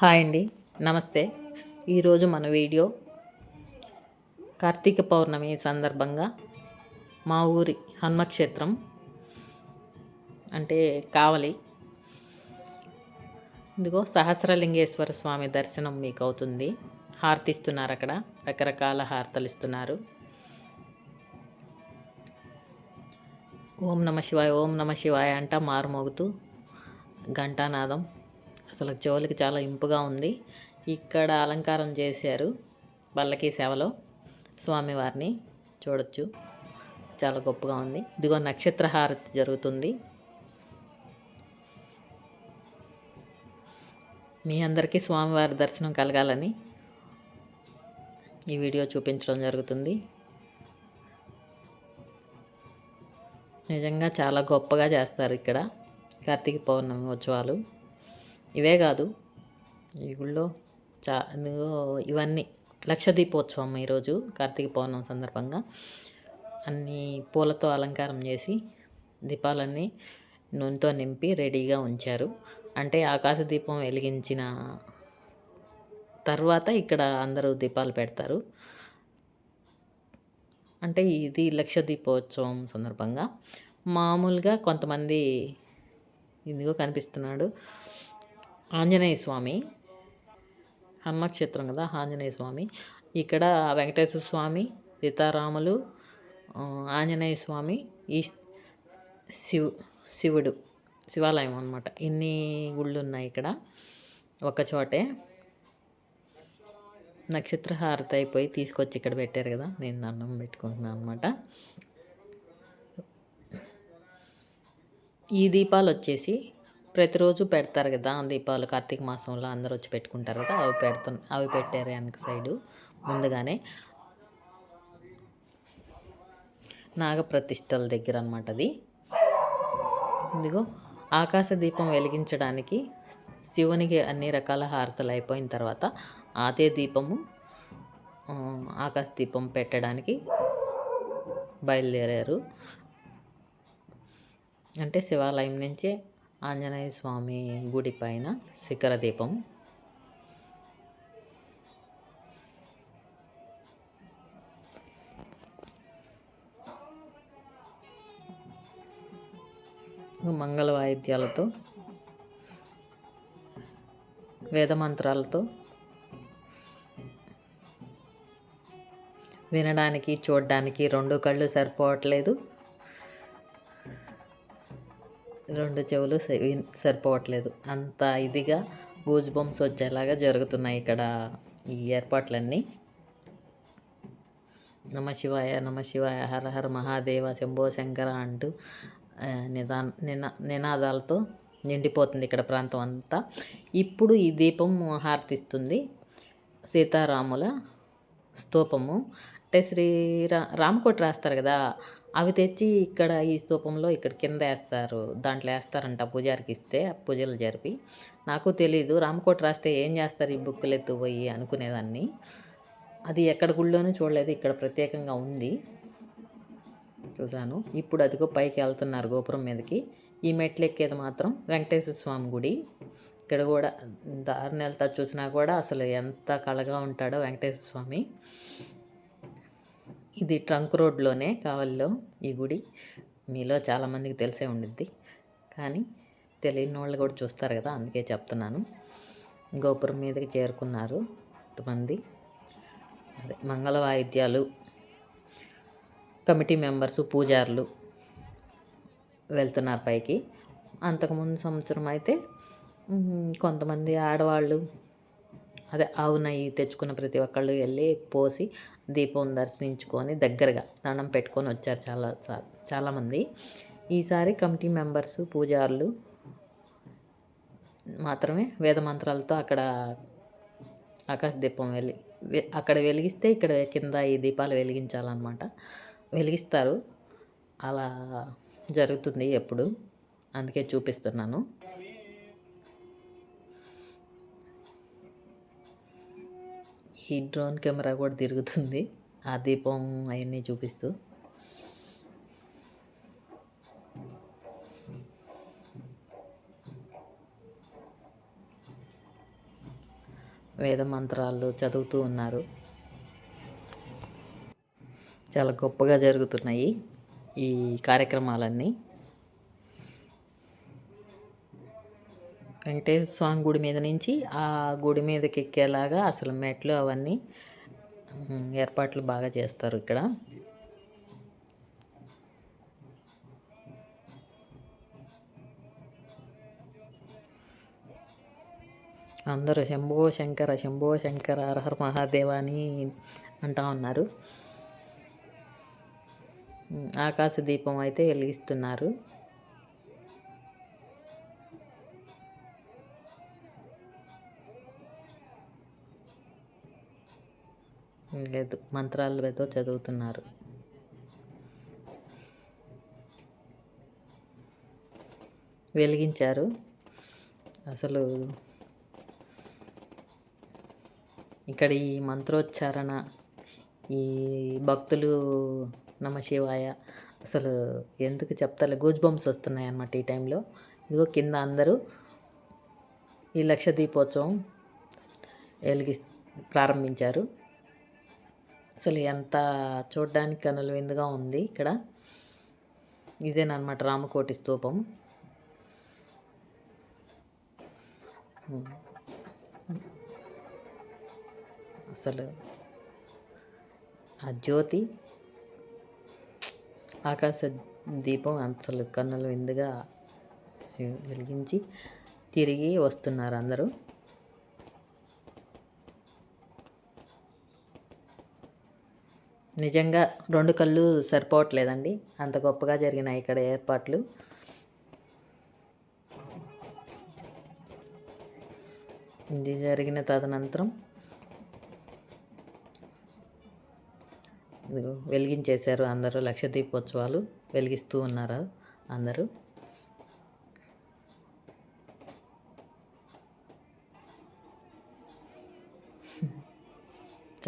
Hi అండి. నమస్తే. ఈరోజు మన వీడియో కార్తీక పౌర్ణమి సందర్భంగా మా ఊరి హనుమక్షేత్రం అంటే కావలి. ఇదిగో సహస్రలింగేశ్వర స్వామి దర్శనం మీకు అవుతుంది. హారతిస్తున్నారు అక్కడ. రకరకాల హారతలు ఇస్తున్నారు. ఓం నమ శివాయ ఓం నమ శివాయ అంట మారుమోగుతూ ఘంటానాదం అసలు చెవులకి చాలా ఇంపుగా ఉంది. ఇక్కడ అలంకారం చేశారు పల్లకి సేవలో స్వామివారిని చూడొచ్చు. చాలా గొప్పగా ఉంది. ఇదిగో నక్షత్ర హారతి జరుగుతుంది. మీ అందరికీ స్వామివారి దర్శనం కలగాలని ఈ వీడియో చూపించడం జరుగుతుంది. నిజంగా చాలా గొప్పగా చేస్తారు ఇక్కడ కార్తీక పౌర్ణమి ఉత్సవాలు. ఇవే కాదు. ఈ గుళ్ళో చా ఇవన్నీ. లక్ష దీపోత్సవం ఈరోజు కార్తీక పౌర్ణమి సందర్భంగా. అన్ని పూలతో అలంకారం చేసి దీపాలన్నీ నూనెతో నింపి రెడీగా ఉంచారు. అంటే ఆకాశ దీపం వెలిగించిన తర్వాత ఇక్కడ అందరూ దీపాలు పెడతారు. అంటే ఇది లక్ష దీపోత్సవం సందర్భంగా. మామూలుగా కొంతమంది ఇదిగో కనిపిస్తున్నాడు. ఆంజనేయ స్వామి. హనుమక్షేత్రం కదా ఆంజనేయ స్వామి. ఇక్కడ వెంకటేశ్వర స్వామి సీతారాములు ఆంజనేయ స్వామి ఈ శివు శివుడు శివాలయం అనమాట ఇన్ని గుళ్ళు ఉన్నాయి ఇక్కడ. ఒక చోటే. నక్షత్ర హారతి అయిపోయి తీసుకొచ్చి ఇక్కడ పెట్టారు కదా నేను దండం పెట్టుకుంటున్నాను అనమాట ఈ దీపాలు వచ్చేసి ప్రతిరోజు పెడతారు కదా దీపావళి కార్తీక మాసంలో అందరూ వచ్చి పెట్టుకుంటారు కదా అవి పెడతా అవి పెట్టారు వెనక సైడు ముందుగానే. నాగప్రతిష్టల దగ్గర అనమాట అది. ఇదిగో ఆకాశ దీపం వెలిగించడానికి శివునికి అన్ని రకాల హారతలు అయిపోయిన తర్వాత ఆతే దీపము ఆకాశ దీపం పెట్టడానికి బయలుదేరారు. అంటే శివాలయం నుంచే ఆంజనేయ స్వామి గుడి పైన శిఖర దీపం. మంగళ వాయిద్యాలతో వేదమంత్రాలతో వినడానికి చూడడానికి రెండు కళ్ళు సరిపోవట్లేదు. రెండు చెవులు సరిపోవట్లేదు. అంత ఇదిగా గూజ్ బొమ్స్ వచ్చేలాగా జరుగుతున్నాయి ఇక్కడ ఈ ఏర్పాట్లన్నీ. నమ శివాయ నమ శివాయ హర హర మహాదేవ శంభో శంకర అంటూ నిదా నినా నినాదాలతో నిండిపోతుంది ఇక్కడ ప్రాంతం అంతా. ఇప్పుడు ఈ దీపం హారతిస్తుంది సీతారాముల స్తూపము. అంటే శ్రీరా రామకోట రాస్తారు కదా అవి తెచ్చి ఇక్కడ ఈ స్తూపంలో ఇక్కడ కింద వేస్తారు. దాంట్లో వేస్తారంట పూజారికి ఇస్తే పూజలు జరిపి. నాకు తెలీదు. రామకోట రాస్తే ఏం చేస్తారు ఈ బుక్కులు ఎత్తుపోయి అనుకునేదాన్ని. అది ఎక్కడ గుళ్ళోనూ చూడలేదు. ఇక్కడ ప్రత్యేకంగా ఉంది. చూసాను ఇప్పుడు అదిగో పైకి వెళ్తున్నారు గోపురం మీదకి. ఈ మెట్లు ఎక్కేది మాత్రం వెంకటేశ్వర స్వామి గుడి. ఇక్కడ కూడా దారిని వెళ్తా చూసినా కూడా అసలు ఎంత కళగా ఉంటాడో వెంకటేశ్వర స్వామి. ఇది ట్రంక్ రోడ్లోనే కావల్లో ఈ గుడి. మీలో చాలామందికి తెలిసే ఉండిద్ది. కానీ తెలియని వాళ్ళు కూడా చూస్తారు కదా అందుకే చెప్తున్నాను. గోపురం మీదకి చేరుకున్నారు కొంతమంది. అదే మంగళ వాయిద్యాలు కమిటీ మెంబర్స్ పూజారులు వెళ్తున్నారు పైకి. అంతకుముందు సంవత్సరం అయితే కొంతమంది ఆడవాళ్ళు అదే ఆవున తెచ్చుకున్న ప్రతి ఒక్కళ్ళు వెళ్ళి పోసి దీపం దర్శించుకొని దగ్గరగా దండం పెట్టుకొని వచ్చారు చాలా చాలామంది. ఈసారి కమిటీ మెంబర్స్ పూజారులు మాత్రమే వేద మంత్రాలతో అక్కడ ఆకాశ దీపం వెలి అక్కడ వెలిగిస్తే ఇక్కడ కింద ఈ దీపాలు వెలిగించాలన్నమాట. వెలిగిస్తారు. అలా జరుగుతుంది ఎప్పుడు. అందుకే చూపిస్తున్నాను. ఈ డ్రోన్ కెమెరా కూడా తిరుగుతుంది. ఆ దీపం అవన్నీ చూపిస్తూ. వేద మంత్రాలు చదువుతూ ఉన్నారు. చాలా గొప్పగా జరుగుతున్నాయి ఈ కార్యక్రమాలన్నీ. వెంకటేశ్వర స్వామి గుడి మీద నుంచి ఆ గుడి మీదకి ఎక్కేలాగా అసలు మెట్లు అవన్నీ ఏర్పాట్లు బాగా చేస్తారు ఇక్కడ. అందరూ శంభో శంకర శంభో శంకర హరహర మహాదేవ అని అంటా ఉన్నారు. ఆకాశ దీపం అయితే వెలిగిస్తున్నారు. లేదు. మంత్రాలు ఏదో చదువుతున్నారు. వెలిగించారు. అసలు ఇక్కడ ఈ మంత్రోచ్చారణ ఈ భక్తులు నమ శివాయ అసలు ఎందుకు చెప్తారు గూజ్ బొమ్స్ వస్తున్నాయి అన్నమాట ఈ టైంలో. ఇదిగో కింద అందరూ ఈ లక్ష దీపోత్సవం వెలిగి ప్రారంభించారు. అసలు ఎంత చూడడానికి కనుల విందుగా ఉంది ఇక్కడ. ఇదేనమాట రామకోటి స్తూపం. అసలు ఆ జ్యోతి ఆకాశ దీపం అసలు కన్నుల విందుగా వెలిగించి తిరిగి వస్తున్నారు అందరూ. నిజంగా రెండు కళ్ళు సరిపోవట్లేదండి. అంత గొప్పగా జరిగినాయి ఇక్కడ ఏర్పాట్లు. ఇది జరిగిన తదనంతరం ఇదిగో వెలిగించేశారు అందరూ లక్ష దీపోత్సవాలు. వెలిగిస్తూ ఉన్నారు అందరూ.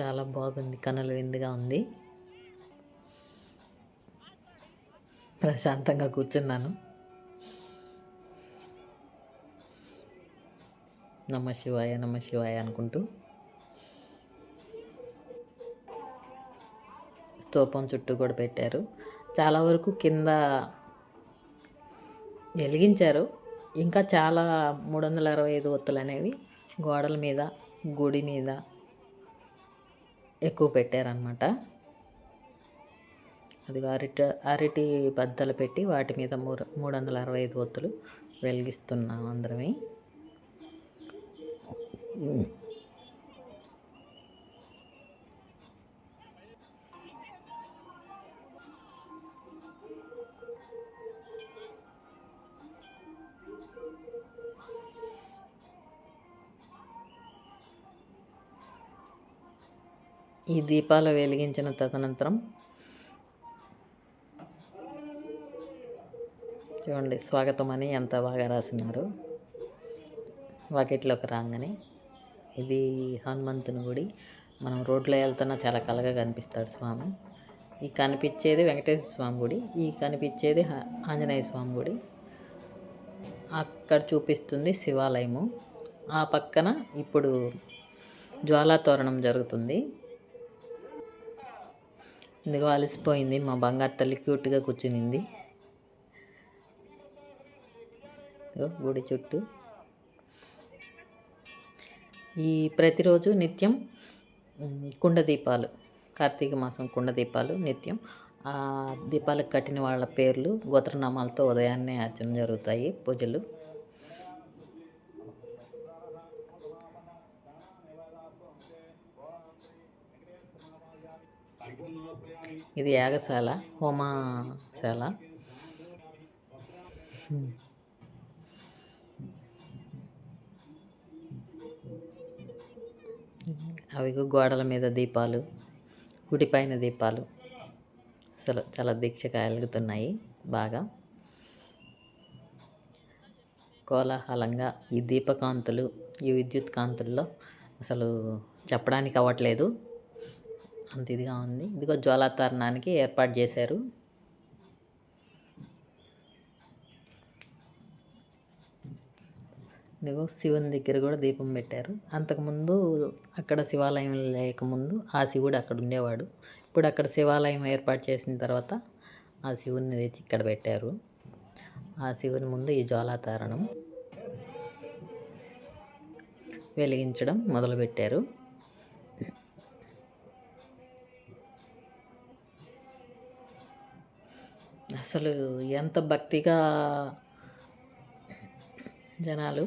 చాలా బాగుంది కనుల విందుగా ఉంది. ప్రశాంతంగా కూర్చున్నాను. నమ శివాయ నమ శివాయ అనుకుంటూ. స్తూపం చుట్టూ కూడా పెట్టారు. చాలా వరకు కింద వెలిగించారు. ఇంకా చాలా మూడు వందల అరవై ఐదు ఒత్తులు అనేవి గోడల మీద గుడి మీద ఎక్కువ పెట్టారనమాట అది అరటి అరటి బద్దలు పెట్టి వాటి మీద మూడు మూడు వందల అరవై ఐదు ఒత్తులు వెలిగిస్తున్నాం అందరమే. ఈ దీపాలు వెలిగించిన తదనంతరం చూడండి స్వాగతం అని ఎంత బాగా రాసినారు. వాకిట్లోకి రాగానే ఇది హనుమంతుని గుడి. మనం రోడ్లో వెళ్తున్నా చాలా కలగా కనిపిస్తాడు స్వామి. ఈ కనిపించేది వెంకటేశ్వర స్వామి గుడి ఈ కనిపించేది హ- ఆంజనేయ స్వామి గుడి. అక్కడ చూపిస్తుంది శివాలయము. ఆ పక్కన ఇప్పుడు జ్వాలా తోరణం జరుగుతుంది. ఇదిగో అలసిపోయింది. మా బంగారు తల్లి క్యూట్గా కూర్చునింది. ఇదిగో గుడి చుట్టూ. ఈ ప్రతిరోజు నిత్యం కుండ దీపాలు కార్తీక మాసం కుండ దీపాలు నిత్యం. ఆ దీపాలకు కట్టిన వాళ్ళ పేర్లు గోత్రనామాలతో ఉదయాన్నే అర్చన జరుగుతాయి పూజలు. ఇది యాగశాల హోమశాల. అవి గోడల మీద దీపాలు గుడిపైన దీపాలు. చాలా చాలా దీక్ష కలుగుతున్నాయి బాగా. కోలాహలంగా ఈ దీపకాంతులు ఈ విద్యుత్ కాంతుల్లో అసలు చెప్పడానికి అవ్వట్లేదు. అంత ఇదిగా ఉంది. ఇదిగో జ్వాలాతరణానికి ఏర్పాటు చేశారు. ఇదిగో శివుని దగ్గర కూడా దీపం పెట్టారు. అంతకుముందు అక్కడ శివాలయం లేకముందు ఆ శివుడు అక్కడ ఉండేవాడు. ఇప్పుడు అక్కడ శివాలయం ఏర్పాటు చేసిన తర్వాత ఆ శివుని తెచ్చి ఇక్కడ పెట్టారు. ఆ శివుని ముందు ఈ జ్వాలాతారణం వెలిగించడం మొదలుపెట్టారు. అసలు ఎంత భక్తిగా జనాలు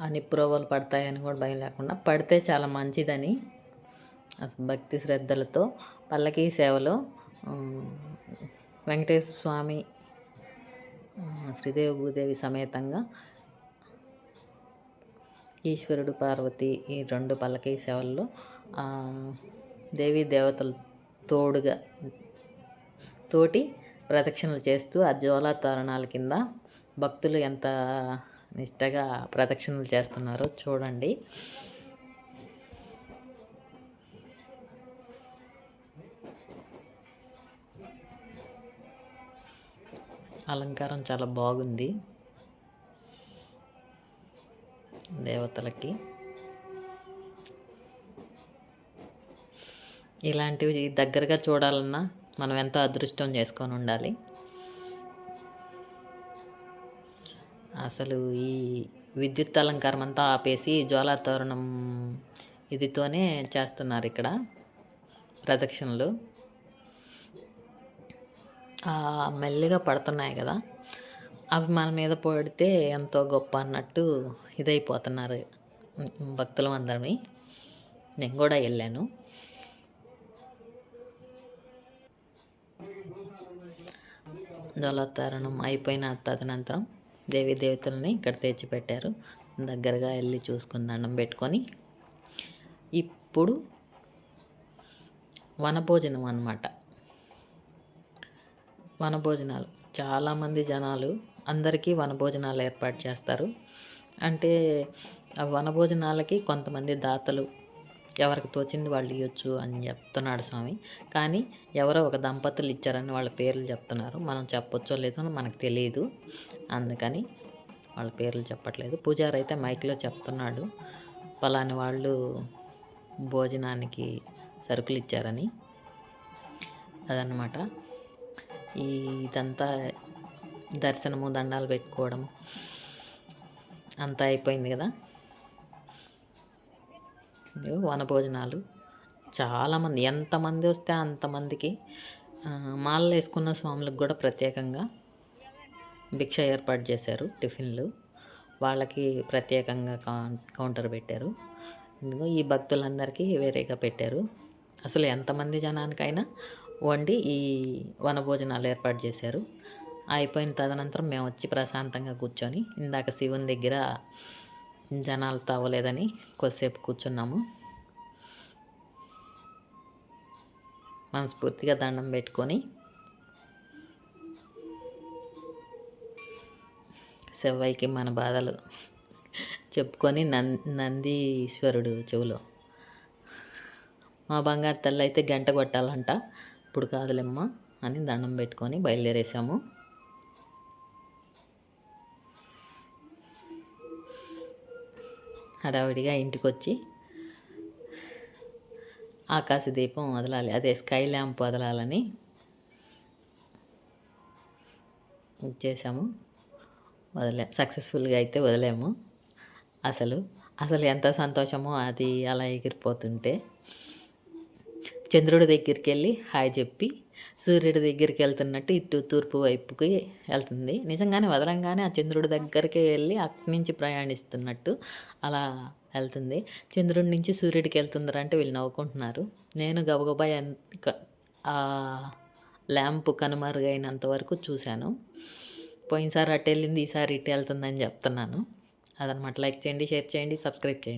ఆ నిప్పురవ్వలు పడతాయని కూడా భయం లేకుండా పడితే చాలా మంచిదని అసలు భక్తి శ్రద్ధలతో పల్లకీ సేవలో వెంకటేశ్వర స్వామి శ్రీదేవి భూదేవి సమేతంగా ఈశ్వరుడు పార్వతి ఈ రెండు పల్లకీ సేవల్లో దేవీ దేవతలు తోడుగా తోటి ప్రదక్షిణలు చేస్తూ ఆ జ్వాలా తోరణాల కింద భక్తులు ఎంత నిష్టగా ప్రదక్షిణలు చేస్తున్నారో చూడండి. అలంకారం చాలా బాగుంది. దేవతలకి. ఇలాంటివి దగ్గరగా చూడాలన్నా మనం ఎంతో అదృష్టం చేసుకొని ఉండాలి. అసలు ఈ విద్యుత్ అలంకారం అంతా ఆపేసి జ్వాలా తోరణం ఇదితోనే చేస్తున్నారు ఇక్కడ ప్రదక్షిణలు. మెల్లిగా పడుతున్నాయి కదా. అవి మన మీద పడితే ఎంతో గొప్ప అన్నట్టు ఇదైపోతున్నారు భక్తులం అందరినీ. నేను కూడా వెళ్ళాను. జలతారణం అయిపోయిన తదనంతరం దేవీ దేవతలని ఇక్కడ తెచ్చిపెట్టారు. దగ్గరగా వెళ్ళి చూసుకుని దండం పెట్టుకొని ఇప్పుడు వనభోజనం అన్నమాట. వనభోజనాలు. చాలామంది జనాలు అందరికీ వనభోజనాలు ఏర్పాటు చేస్తారు. అంటే ఆ వనభోజనాలకి కొంతమంది దాతలు ఎవరికి తోచింది వాళ్ళు ఇవ్వచ్చు అని చెప్తున్నాడు స్వామి. కానీ ఎవరో ఒక దంపతులు ఇచ్చారని వాళ్ళ పేర్లు చెప్తున్నారు. మనం చెప్పొచ్చో లేదో మనకు తెలియదు. అందుకని వాళ్ళ పేర్లు చెప్పట్లేదు. పూజారి అయితే మైక్లో చెప్తున్నాడు. పలాని వాళ్ళు భోజనానికి సరుకులు ఇచ్చారని. అదనమాట ఈ ఇదంతా దర్శనము దండాలు పెట్టుకోవడము అంతా అయిపోయింది కదా. వనభోజనాలు. చాలామంది ఎంతమంది వస్తే అంతమందికి మాలలు వేసుకున్న స్వాములకు కూడా ప్రత్యేకంగా భిక్ష ఏర్పాటు చేశారు టిఫిన్లు. వాళ్ళకి ప్రత్యేకంగా కౌంటర్ పెట్టారు. ఇందులో ఈ భక్తులందరికీ వేరేగా పెట్టారు. అసలు ఎంతమంది జనానికైనా వండి ఈ వనభోజనాలు ఏర్పాటు చేశారు. అయిపోయిన తదనంతరం మేము వచ్చి ప్రశాంతంగా కూర్చొని ఇందాక శివుని దగ్గర జనాలతో అవ్వలేదని కొద్దిసేపు కూర్చున్నాము. మనస్ఫూర్తిగా దండం పెట్టుకొని సెవ్వైకి మన బాధలు చెప్పుకొని నంది నందీశ్వరుడు చెవులో. మా బంగారు తల్లి అయితే గంట కొట్టాలంట. ఇప్పుడు కాదులేమ్మా అని దండం పెట్టుకొని బయలుదేరేసాము హడావిడిగా ఇంటికి వచ్చి ఆకాశ దీపం వదలాలి. అదే స్కై ల్యాంప్ వదలాలని చేసాము వదిలే సక్సెస్ఫుల్గా అయితే వదిలేము. అసలు అసలు ఎంత సంతోషమో అది అలా ఎగిరిపోతుంటే చంద్రుడి దగ్గరికి వెళ్ళి హాయ్ చెప్పి సూర్యుడి దగ్గరికి వెళ్తున్నట్టు ఇటు తూర్పు వైపుకి వెళ్తుంది. నిజంగానే వదలంగానే ఆ చంద్రుడి దగ్గరికి వెళ్ళి అక్కడి నుంచి ప్రయాణిస్తున్నట్టు అలా వెళ్తుంది. చంద్రుడి నుంచి సూర్యుడికి వెళ్తుందరంటే వీళ్ళు నవ్వుకుంటున్నారు. నేను గబగబా ఆ ల్యాంప్ కనుమరుగైనంత వరకు చూశాను. పోయినసారి అటు వెళ్ళింది ఈసారి ఇటు వెళ్తుందని చెప్తున్నాను. అదనమాట. లైక్ చేయండి షేర్ చేయండి సబ్స్క్రైబ్ చేయండి.